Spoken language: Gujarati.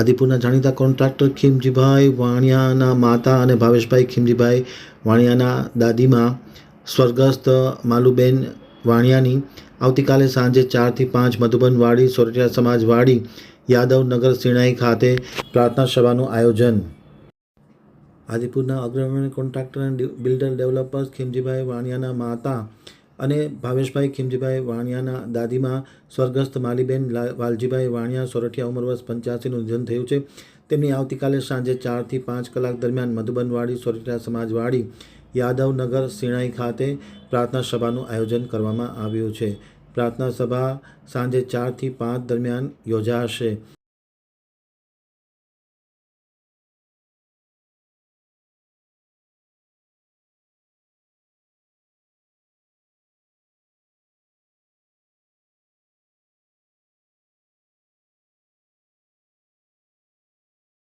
આદિપુરના જાણીતા કોન્ટ્રાક્ટર ખીમજીભાઈ વાણિયાના માતા અને ભાવેશભાઈ ખીમજીભાઈ વાણિયાના દાદીમાં સ્વર્ગસ્થ માલુબેન વાણિયાની આવતીકાલે સાંજે ચારથી પાંચ મધુબનવાડી સોરઠિયા સમાજવાડી યાદવનગર સિણાઈ ખાતે પ્રાર્થના સભાનું આયોજન. આદિપુરના અગ્રણી કોન્ટ્રાક્ટર અને બિલ્ડર ડેવલપર્સ ખીમજીભાઈ વાણિયાના માતા અને ભાવેશભાઈ ખીમજીભાઈ વાણિયાના દાદીમાં સ્વર્ગસ્થ માલીબેન વાલજીભાઈ વાણિયા સોરઠિયા ઉંમર વર્ષ પંચ્યાસીનું નિધન થયું છે. તેમની આવતીકાલે સાંજે ચારથી પાંચ કલાક દરમિયાન મધુબનવાડી સોરઠિયા સમાજવાડી યાદવનગર સિણાઈ ખાતે પ્રાર્થના સભાનું આયોજન કરવામાં આવ્યું છે. પ્રાર્થના સભા સાંજે ચારથી પાંચ દરમિયાન યોજાશે.